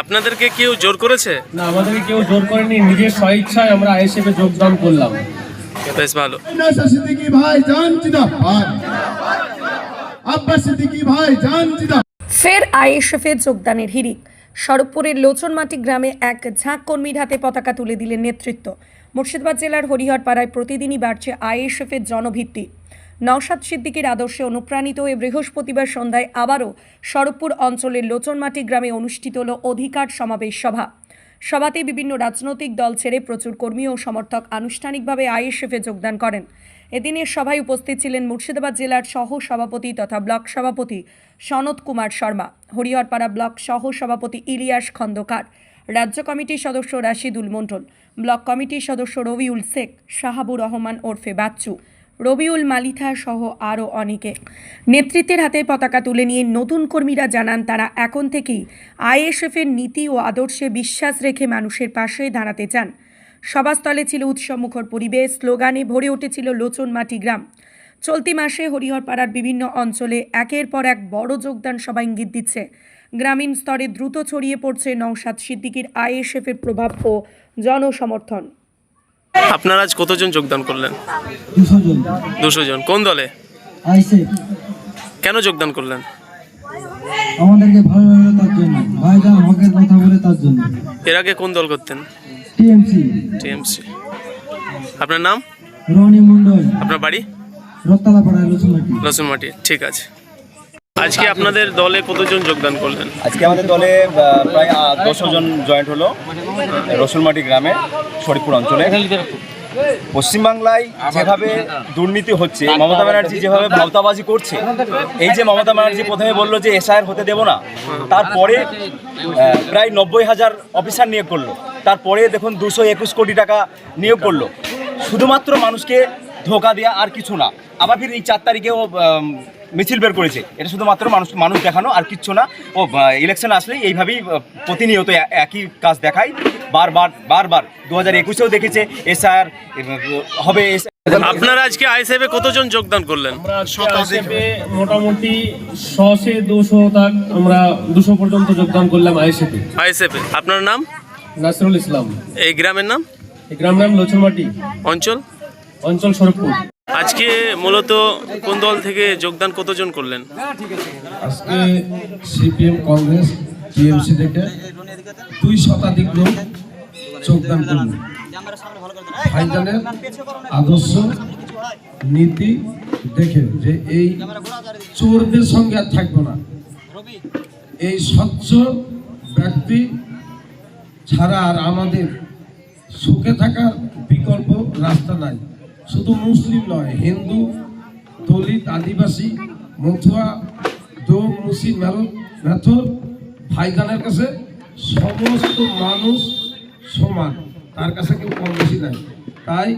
আপনাদেরকে কেউ জোর করেছে? না আমাদেরকে কেউ জোর করেনি নিজের স্বইচ্ছায় আমরা আইএসএফে যোগদান করলাম। বেশ ভালো। সিদ্দিকী ভাই জান ভাই জান ফের আইএসএফ এর যোগদানের হিড়িক। সরবপুরের লোচনমাটি গ্রামে এক ঝাঁক কর্মীর হাতে পতাকা তুলে দিলেন নেতৃত্ব। মুর্শিদাবাদ জেলার হরিহরপাড়ায় প্রতিদিনই বাড়ছে আইএসএফ এর জনভিত্তি। নওশাদ সিদ্দিকের আদর্শে অনুপ্রাণিত হয়ে বৃহস্পতিবার সন্ধ্যায় আবারও সড়কপুর অঞ্চলের লোচনমাটি গ্রামে অনুষ্ঠিত হল অধিকার সমাবেশ সভা। সভাতে বিভিন্ন রাজনৈতিক দল ছেড়ে প্রচুর কর্মী ও সমর্থক আনুষ্ঠানিকভাবে আইএসএফে যোগদান করেন। এদিনের সভায় উপস্থিত ছিলেন মুর্শিদাবাদ জেলার সহ সভাপতি তথা ব্লক সভাপতি সনৎ কুমার শর্মা, হরিহরপাড়া ব্লক সহ সভাপতি ইলিয়াস খন্দকার, রাজ্য কমিটির সদস্য রাশিদুল মণ্ডল, ব্লক কমিটির সদস্য রবিউল শেখ, শাহাবুর রহমান ওরফে বাচ্চু। রবিউল মালিথা সহ আরও অনেকে। নেতৃত্বের হাতে পতাকা তুলে নিয়ে নতুন কর্মীরা জানান তারা এখন থেকেই আইএসএফের নীতি ও আদর্শে বিশ্বাস রেখে মানুষের পাশে দাঁড়াতে চান। সভাস্থলে ছিল উৎসবমুখর পরিবেশ, স্লোগানে ভরে উঠেছিল লোচনমাটি গ্রাম। চলতি মাসে হরিহরপাড়ার বিভিন্ন অঞ্চলে একের পর এক বড় যোগদান সভা ইঙ্গিত দিচ্ছে। গ্রামীণ স্তরে দ্রুত ছড়িয়ে পড়ছে নওশাদ সিদ্দিকির আইএসএফের প্রভাব ও জনসমর্থন। আপনারা আজ কতজন যোগদান করলেন? দুশো জন। কোন দলে? কেন যোগদান করলেন? আমাদেরকে ভালো লাগল তার জন্য। ভাইজান হকের কথা বলে তার জন্য। এর আগে কোন দল করতেন? টিএমসি। টিএমসি। আপনার নাম? রনি মন্ডল আপনার বাড়ি? লসুমাটি লসুনমাটি ঠিক আছে। আজকে আপনাদের দলে কতজন যোগদান করলেন? আজকে আমাদের দলে প্রায় দশো জন জয়েন্ট হলো। রসুলমাটি গ্রামে শরীফপুর অঞ্চলে। পশ্চিমবাংলায় যেভাবে দুর্নীতি হচ্ছে, মমতা ব্যানার্জি যেভাবে ভাওতাবাজি করছে, এই যে মমতা ব্যানার্জি প্রথমে বলল যে এসআইআর হতে দেবো না, তারপরে প্রায় নব্বই হাজার অফিসার নিয়োগ করল, তারপরে দেখুন দুশো একুশ কোটি টাকা নিয়োগ করল। শুধুমাত্র মানুষকে ধোকা দেওয়া আর কিছু না। আবার ফির এই চার তারিখেও মিছিল বের করেছে। এটা শুধুমাত্র মানুষ মানুষ দেখানো আর কিচ্ছু না। ও ইলেকশন আসলেই এইভাবেই প্রতিনিয়ত একই কাজ দেখায়। বারবার বারবার। দু হাজার একুশেও দেখেছে এসআর হবে আপনারা আজকে আইএসএফে কতজন যোগদান করলেন? মোটামুটি শশে দুশো তাক আমরা দুশো পর্যন্ত যোগদান করলাম আইএসএফে আইএসএফে আপনার নাম? নাসরুল ইসলাম। এই গ্রামের নাম? এই গ্রাম নাম লোচনমাটি। অঞ্চল? অঞ্চল সড়কপুর আজকে মূলত কোন দল থেকে যোগদান কতজন করলেন? আজকে সিপিএম, কংগ্রেস, টিএমসি থেকে দুই শতাধিক লোক যোগদান করল ভাইজানের আদর্শ নীতি দেখে যে এই চোরদের সঙ্গে আর থাকব না। এই স্বচ্ছ ব্যক্তি ছাড়া আর আমাদের সুখে থাকার বিকল্প রাস্তা নাই। শুধু মুসলিম নয়, হিন্দু, দলিত, আদিবাসী, মথুয়া দোমুসি মেথর, ভাইজানের কাছে সমস্ত মানুষ সমান। তার কাছে কেউ কম বেশি নাই। তাই